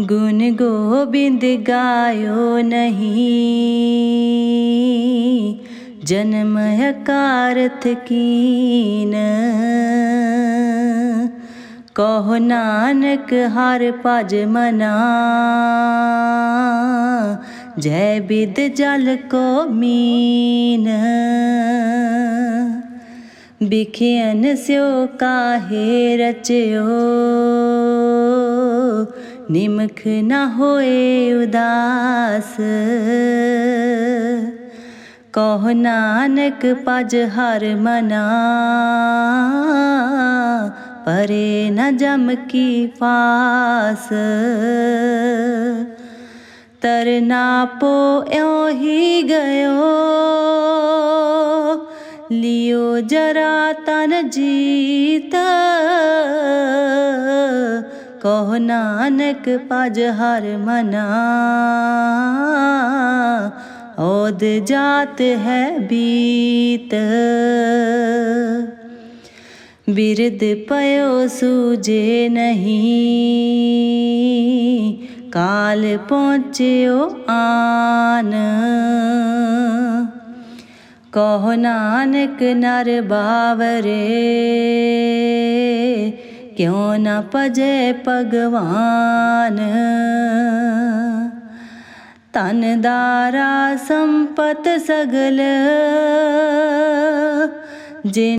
ਗੁਣ ਗੋਬਿੰਦ ਗਾਇਓ ਨਹੀਂ। ਜਨਮ ਹਕਾਰਥ ਕੀਨ। ਕਹੋ ਨਾਨਕ ਹਰ ਭਜ ਮਨਾ। ਜੈ ਬਿਦ ਜਲ ਕੋ ਮੀਨ। ਬਿਖਿਆਨ ਸਿਓ ਕਾਹੇ ਰਚਿਓ। ਨਿਮਖ ਨਾ ਹੋਏ ਉਦਾਸ। ਕਹੋ ਨਾਨਕ ਪਜ ਹਰ ਮਨਾ, ਪਰੇ ਨ ਜਮ ਕੀ ਫਾਸ। ਤਰਨਾ ਪੋ ਇਉ ਹੀ ਗਇਓ, ਲਿਓ ਜਰਾ ਤਨ ਜੀਤ। ਕਹੋ ਨਾਨਕ ਪਜ ਹਰ ਮਨਾ। ਓਦ ਜਾਤ ਹੈ ਬੀਤ। ਬਿਰਦ ਪਇਓ ਸੂਜੇ ਨਹੀਂ। ਕਾਲ ਪਹੁੰਚਿਓ ਆਨ। ਕਹੋ ਨਾਨਕ ਨਰ ਬਾਵਰੇ। क्यों न पजे भगवान? तन दारा संपत सगल